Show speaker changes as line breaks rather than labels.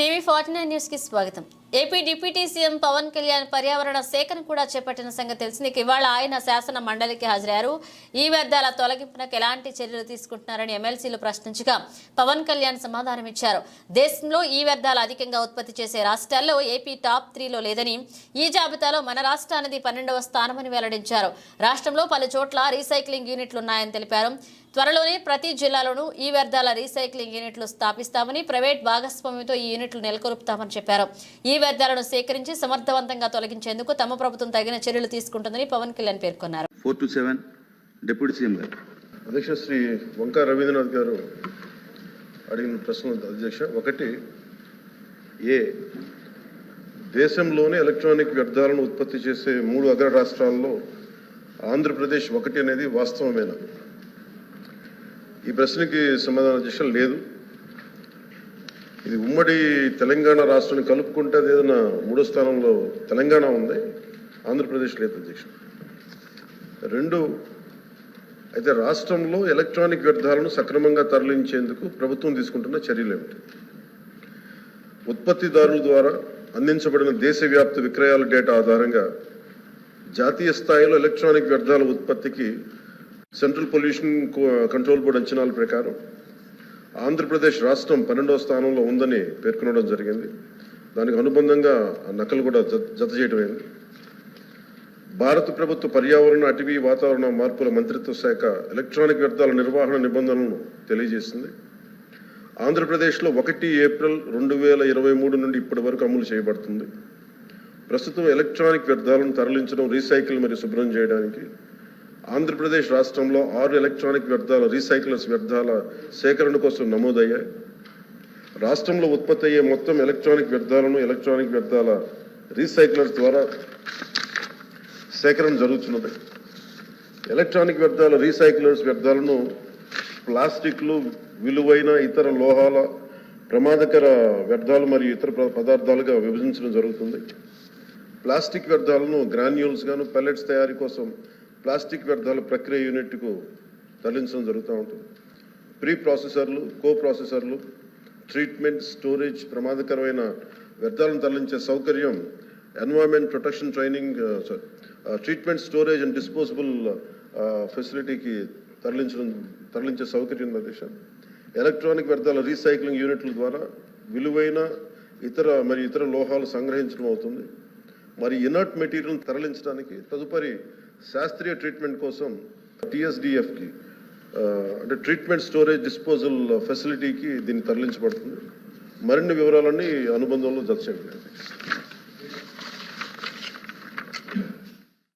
TV forty nine న్యూస్కి స్వాగతం. AP deputy CM Pawan Kalyan పర్యావరణ సేకరణ కూడా చేపట్టిన సంగతి తెలిసింది. ఇవాళ ఆయన శాసన మండలికి హాజరయ్యారు. ఈ వ్యర్థాల తొలగింపునకు ఎలాంటి చర్యలు తీసుకుంటున్నారని ఎమ్మెల్సీలు ప్రశ్నించగా పవన్ కళ్యాణ్ సమాధానం ఇచ్చారు. దేశంలో ఈ వ్యర్థాలు అధికంగా ఉత్పత్తి చేసే రాష్ట్రాల్లో ఏపీ టాప్ త్రీలో లేదని ఈ జాబితాలో మన రాష్ట్రానికి పన్నెండవ స్థానమని వెల్లడించారు. రాష్ట్రంలో పలు చోట్ల రీసైక్లింగ్ యూనిట్లు ఉన్నాయని తెలిపారు. త్వరలోనే ప్రతి జిల్లాలోనూ ఈ వ్యర్థాల రీసైక్లింగ్ యూనిట్లు స్థాపిస్తామని ప్రైవేట్ భాగస్వామ్యంతో ఈ యూనిట్లు నెలకొల్పుతామని చెప్పారు. ఈ వ్యర్థాలను సేకరించి సమర్థవంతంగా తొలగించేందుకు తమ ప్రభుత్వం తగిన చర్యలు తీసుకుంటుందని పవన్ కళ్యాణ్ పేర్కొన్నారు.
Four two seven deputy CM garu.
అధ్యక్ష శ్రీ వంకా రవీంద్రనాథ్ గారు అడిగిన అధ్యక్ష ఒకటి ఏ దేశంలోనే ఎలక్ట్రానిక్ వ్యర్థాలను ఉత్పత్తి చేసే మూడు అగ్ర రాష్ట్రాల్లో ఆంధ్రప్రదేశ్ ఒకటి అనేది వాస్తవమేనా? ఈ ప్రశ్నకి సమాధానం అధ్యక్ష లేదు. ఇది ఉమ్మడి తెలంగాణ రాష్ట్రాన్ని కలుపుకుంటే అది ఏదైనా మూడో స్థానంలో తెలంగాణ ఉంది ఆంధ్రప్రదేశ్ లేదు అధ్యక్ష రెండు అయితే రాష్ట్రంలో ఎలక్ట్రానిక్ వ్యర్థాలను సక్రమంగా తరలించేందుకు ప్రభుత్వం తీసుకుంటున్న చర్యలు ఏమిటి? ఉత్పత్తిదారుల ద్వారా అందించబడిన దేశవ్యాప్త విక్రయాల డేటా ఆధారంగా జాతీయ స్థాయిలో ఎలక్ట్రానిక్ వ్యర్థాల ఉత్పత్తికి సెంట్రల్ పొల్యూషన్ కంట్రోల్ బోర్డు అంచనాల ప్రకారం ఆంధ్రప్రదేశ్ రాష్ట్రం పన్నెండవ స్థానంలో ఉందని పేర్కొనడం జరిగింది. దానికి అనుబంధంగా నకలు కూడా జత జత చేయడమైంది భారత ప్రభుత్వ పర్యావరణ అటవీ వాతావరణ మార్పుల మంత్రిత్వ శాఖ ఎలక్ట్రానిక్ వ్యర్థాల నిర్వహణ నిబంధనలను తెలియజేసింది. ఆంధ్రప్రదేశ్లో ఒకటి ఏప్రిల్ రెండు వేల ఇరవై మూడు నుండి ఇప్పటి వరకు అమలు చేయబడుతుంది. ప్రస్తుతం ఎలక్ట్రానిక్ వ్యర్థాలను తరలించడం రీసైకిల్ మరియు శుభ్రం చేయడానికి ఆంధ్రప్రదేశ్ రాష్ట్రంలో ఆరు ఎలక్ట్రానిక్ వ్యర్థాల రీసైక్లర్స్ వ్యర్థాల సేకరణ కోసం నమోదయ్యాయి. రాష్ట్రంలో ఉత్పత్తి అయ్యే మొత్తం ఎలక్ట్రానిక్ వ్యర్థాలను ఎలక్ట్రానిక్ వ్యర్థాల రీసైక్లర్స్ ద్వారా సేకరణ జరుగుతున్నది. ఎలక్ట్రానిక్ వ్యర్థాల రీసైక్లర్స్ వ్యర్థాలను ప్లాస్టిక్లు విలువైన ఇతర లోహాల ప్రమాదకర వ్యర్థాలు మరియు ఇతర పదార్థాలుగా విభజించడం జరుగుతుంది. ప్లాస్టిక్ వ్యర్థాలను గ్రాన్యూల్స్ గాను పెల్లెట్స్ తయారీ కోసం ప్లాస్టిక్ వ్యర్థాల ప్రక్రియ యూనిట్కు తరలించడం జరుగుతూ ఉంటుంది. ప్రీ ప్రాసెసర్లు కో ప్రాసెసర్లు ట్రీట్మెంట్ స్టోరేజ్ ప్రమాదకరమైన వ్యర్థాలను తరలించే సౌకర్యం environment protection training treatment storage and disposable ఫెసిలిటీకి తరలించడం తరలించే సౌకర్యం ప్రదేశం అధ్యక్ష ఎలక్ట్రానిక్ వ్యర్థాల రీసైక్లింగ్ యూనిట్ల ద్వారా విలువైన ఇతర మరి ఇతర లోహాలు సంగ్రహించడం అవుతుంది. మరి ఇనర్ట్ మెటీరియల్ తరలించడానికి తదుపరి శాస్త్రీయ ట్రీట్మెంట్ కోసం టిఎస్డిఎఫ్కి అంటే ట్రీట్మెంట్ స్టోరేజ్ డిస్పోజల్ ఫెసిలిటీకి దీన్ని తరలించబడుతుంది. మరిన్ని వివరాలన్నీ అనుబంధంలో జత చేయండి